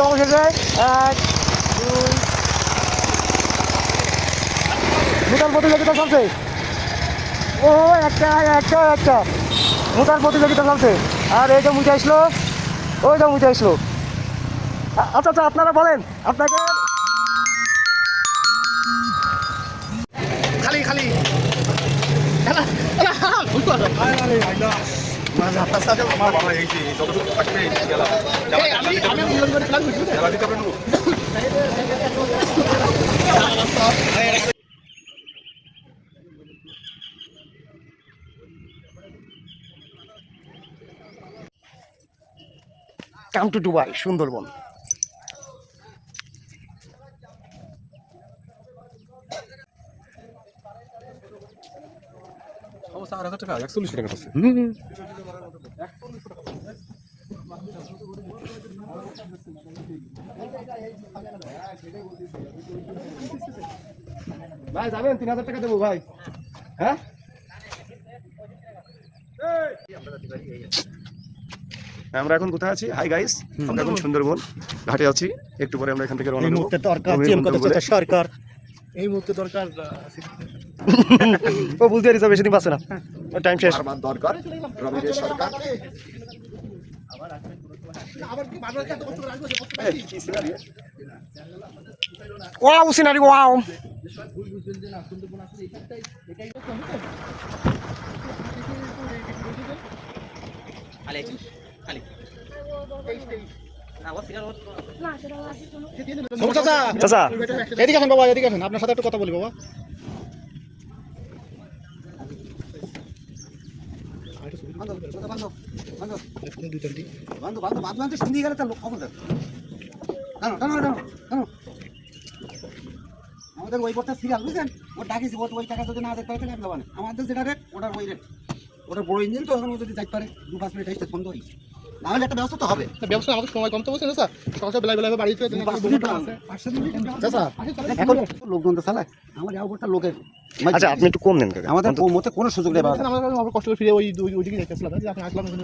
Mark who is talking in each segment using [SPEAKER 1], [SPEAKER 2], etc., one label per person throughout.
[SPEAKER 1] অবশেষে এক দুই নূতন প্রতিযোগিতা চলছে ও একটা একটা একটা নূতন প্রতিযোগিতা চলছে আর এই যে মুখে আসলো ওই যে মুখে আসলো আচ্ছা আচ্ছা আপনারা বলেন। আপনাকে
[SPEAKER 2] খালি খালি।
[SPEAKER 1] Come to Dubai Sundarbans.
[SPEAKER 3] টাকা একচল্লিশ টাকা আছে
[SPEAKER 1] ভাই যাবেন তিন হাজার টাকা দেবো ভাই। হ্যাঁ? আমরা এখন কোথায় আছি? হাই গাইস আমরা এখন সুন্দরবন ঘাটে আছি। একটু পরে আমরা এখান থেকে রওনা
[SPEAKER 2] এই মুহূর্তে দরকার কথা সরকার। এই মুহূর্তে দরকার
[SPEAKER 1] ও বুঝতে পারিস বেশি দিন পাচ্ছে না। টাইম শেষ।
[SPEAKER 3] আমার দরকার। রবিরের সরকার।
[SPEAKER 1] ওয়াও সিনারি ওয়াও
[SPEAKER 2] চাচা
[SPEAKER 1] চাচা
[SPEAKER 2] এদিকে আসেন বাবা এদিকে আসেন। আপনার সাথে একটু কথা বলি বাবা।
[SPEAKER 4] আমাদের ওই বোর্ডটা সিরিয়াল বুঝলেন ও ডাকিছি ও তো ওই টাকা যদি না যেতে পারে তাহলে আমি দেবো আমাদের যেটা রেট ওটার ওই রেট ওটার বড় ইঞ্জিন তো ওখানে যদি যাইতে পারে দু পাঁচ মিনিট এসে বন্ধ হই না হলে একটা ব্যবস্থা তো হবে।
[SPEAKER 2] ব্যবসা আমাদের সময় কম তো বলছেন স্যার। সকাল সকাল বেলা বেলা বাড়িতে
[SPEAKER 4] এখন লোকজন তো চালায়। আমার বোর্ডটা লোকের।
[SPEAKER 1] আচ্ছা আপনি একটু কম নেন কাকা?
[SPEAKER 4] আমাদের মতে কোনো সুযোগ নেই
[SPEAKER 2] আমরা কষ্ট করে ফিরে ওই ওই- ওইদিকে যে।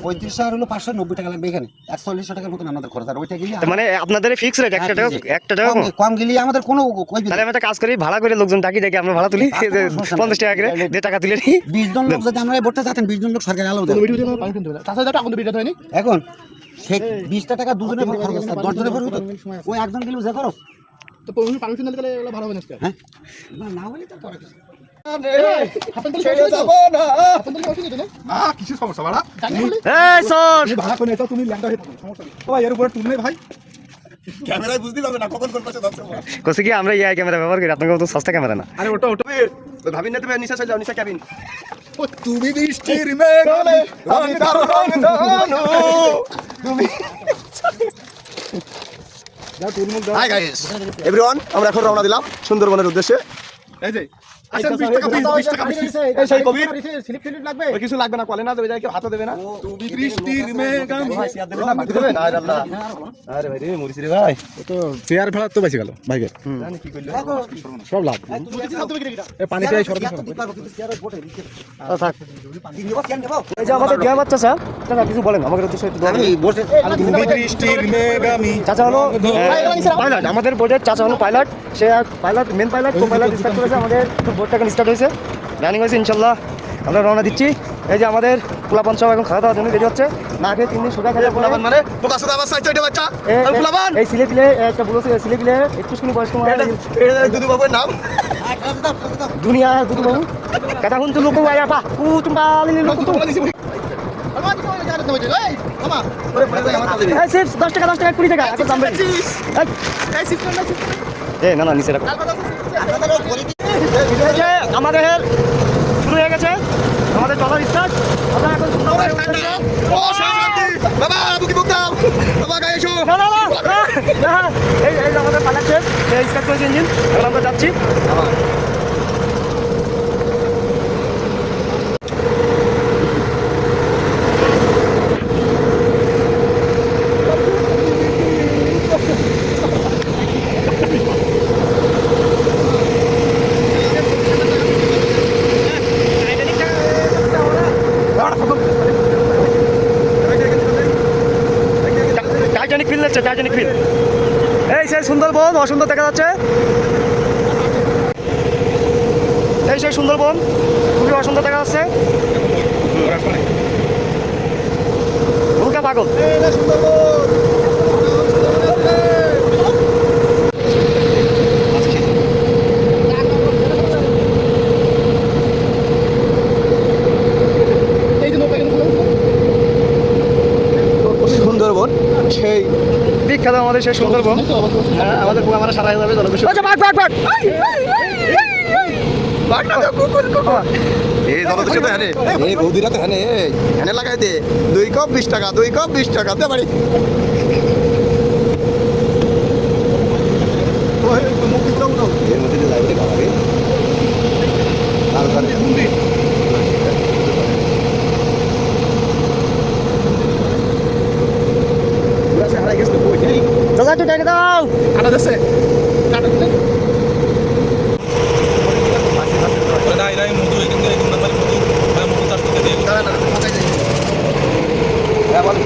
[SPEAKER 4] পঁয়ত্রিশ হাজার হলো পাঁচশো নব্বই টাকা লাগবে এখানে। একচল্লিশশো টাকার মতন আমাদের খরচ। আর ওইটা গেলে
[SPEAKER 1] মানে আপনাদের ফিক্স রেট একটা টাকা একটা টাকা কম?
[SPEAKER 4] গেলে আমাদের কোনো
[SPEAKER 1] তাহলে আমরা একটা কাজ করি ভাড়া করে লোকজন ডাকি ডাকি আমরা ভাড়া তুলি। পঞ্চাশ টাকা করে দিয়ে টাকা তুলে নিই।
[SPEAKER 4] বিশ জন লোক যদি আমরা এই বোর্ডটা যাতেন বিশ জন লোক সরকারি আলো দিয়ে
[SPEAKER 2] পানি কিনতে আমাদের ভিডিও হয়নি
[SPEAKER 4] এখন সে বিশটা টাকা দুজনের পর খরচ আছে দশ জনের পর ওই একজন গেলেও যে খরচ
[SPEAKER 2] তো পারমিশন দিলে ভালো হবে না
[SPEAKER 4] হ্যাঁ? না না হলে তো পরে
[SPEAKER 1] আমরা
[SPEAKER 3] এখন রওনা দিলাম সুন্দরবনের উদ্দেশ্যে। আসেন 20 টাকা 20 টাকা পিস। এই সেই কবির
[SPEAKER 2] স্লিপ স্লিপ লাগবে?
[SPEAKER 1] ওই কিছু লাগবে না কলে না দেবে যায় কেউ হাতও দেবে না।
[SPEAKER 3] তুমি বৃষ্টির মেঘ আমি
[SPEAKER 1] দেবে না বাকি দেবে না আরে আল্লাহ। আরে ভাই রে মরিস রে ভাই।
[SPEAKER 3] তো চেয়ার ভাড়া তো বেশি গেল ভাইকে
[SPEAKER 1] জানি কি করলে।
[SPEAKER 3] সব লাভ। এ পানি পেয়ে সরকার
[SPEAKER 4] চেয়ার তো দিতে পারব, কিন্তু চেয়ারের বোর্ডে নিচে।
[SPEAKER 1] আচ্ছা, থাক? এই যে আমাদের স্যার কিছু বলেন আমাদের উদ্দেশ্যে একটু
[SPEAKER 4] আমি বসে
[SPEAKER 3] তুমি বৃষ্টির মেঘ
[SPEAKER 1] চাচা হলো পাইলট আমাদের বোর্ডের চাচা হলো পাইলট সে pilot main pilot co pilot করেছে আমাদের বোর্ডটা এখন স্টার্ট হয়েছে। রানিং হয়েছে ইনশাল্লাহ। আমরা রওনা দিচ্ছি। এই যে আমাদের পোলাপান সব এখন খাওয়া দাওয়ার জন্য রেডি হচ্ছে। না খেয়ে তিন দিন সোজা খেলে পোলাপান মানে?
[SPEAKER 3] বোকা সুদা বাচ্চা। এটা বাচ্চা ফুলাবান
[SPEAKER 1] এই সিলে পিলে একটা বুলো সিলে পিলে একটু শুনি বয়স্ক
[SPEAKER 3] দুদু বাবুর নাম?
[SPEAKER 1] দুনিয়া দুটো বাবু। কথা শুনতো লোক আয়া পা উ তুমি লিলি লোক তো এই দশ টাকা দশ টাকা কুড়ি টাকা। এখন এই না না নিচে রাখো। এই যে আমাদের শুরু হয়ে গেছে। আমাদের চলার স্টার্ট। আমরা এখন
[SPEAKER 3] ও শান্তি বাবা বুকি বুক দাও। বাবা গায়ে এসো।
[SPEAKER 1] না না না না, না এই এই আমাদের পালাচ্ছে। এই স্টার্ট করেছে ইঞ্জিন এখন আমরা যাচ্ছি। Titanic feel. এই সেই সুন্দরবন অসুন্দর দেখা যাচ্ছে। এই সেই সুন্দরবন খুবই অসুন্দর দেখা যাচ্ছে। উল্কা পাগল।
[SPEAKER 3] সুন্দরবন
[SPEAKER 1] আমাদের সেই সুন্দরবন
[SPEAKER 3] হ্যাঁ, আমাদের আমরা সারা যাবে জলবিষয়
[SPEAKER 1] আচ্ছা বাঘ
[SPEAKER 3] লাগাই দে। দুই কাপ বিশ টাকা দুই কাপ বিশ টাকা দে বাড়ি। এর মধ্যে দিয়ে যাবে রে বাবা রে তাড়াতাড়ি পুরা সে হারাই গেছে তো বই
[SPEAKER 1] টেনে দাও।
[SPEAKER 5] কাটা যাচ্ছে কাটা দিলে
[SPEAKER 2] না এরাই মধু এখান থেকে দুই নম্বরে মধু এরা মধু চাষ করতে দিয়ে
[SPEAKER 3] দাঁড়া না মাথায় যাই হ্যাঁ বল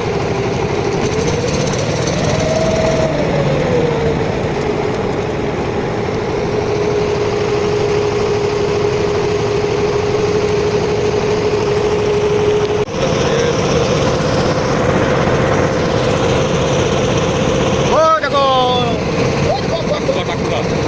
[SPEAKER 3] ও দেখো
[SPEAKER 2] টাকুরা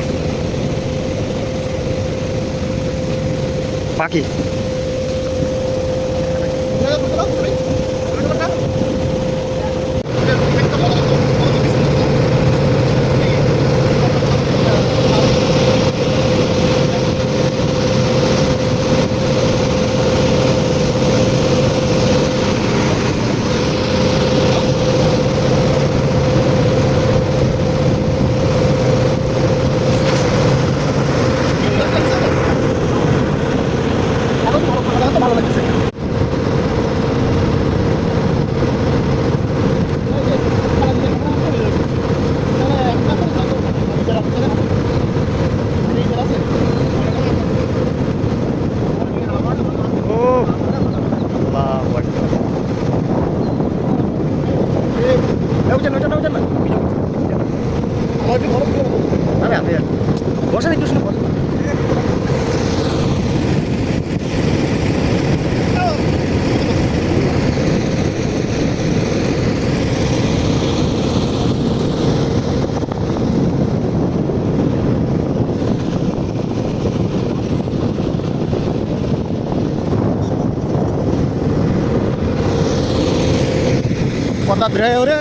[SPEAKER 1] পাখি ও আল্লাহু আকবার এই উঠেন উঠেন উঠেন না আরে আপনি বসেন একটু শুনে বসেন
[SPEAKER 3] কথা ধরে ওরে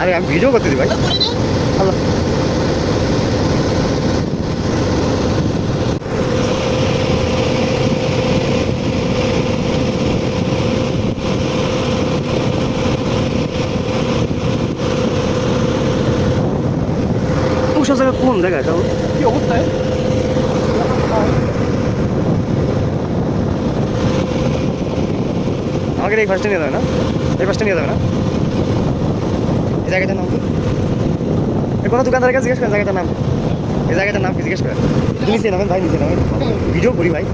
[SPEAKER 1] আরে আমি ভিডিও করতে দিই ভাই আল্লাহ ওসব জায়গা কোন জায়গায় এটা
[SPEAKER 2] কি অবস্থায়?
[SPEAKER 1] আমাকে এই ফার্স্টে নিয়ে যাবে না? এই ফার্স্টে নিয়ে যাবে না? এই জায়গাটার নাম কি? কোনো দোকানদারের কাছে জিজ্ঞেস করেন জায়গাটার নাম। এই জায়গাটার নাম কি? জিজ্ঞেস করেন নিচে নামেন ভাই নিচে নামেন ভিডিও করি ভাই।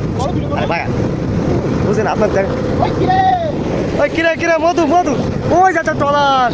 [SPEAKER 1] আরে ভাই বুঝলেন আপনার
[SPEAKER 2] ওই
[SPEAKER 1] ওই কিরে কিরে মধু মধু। ওই যাচ্ছে টলার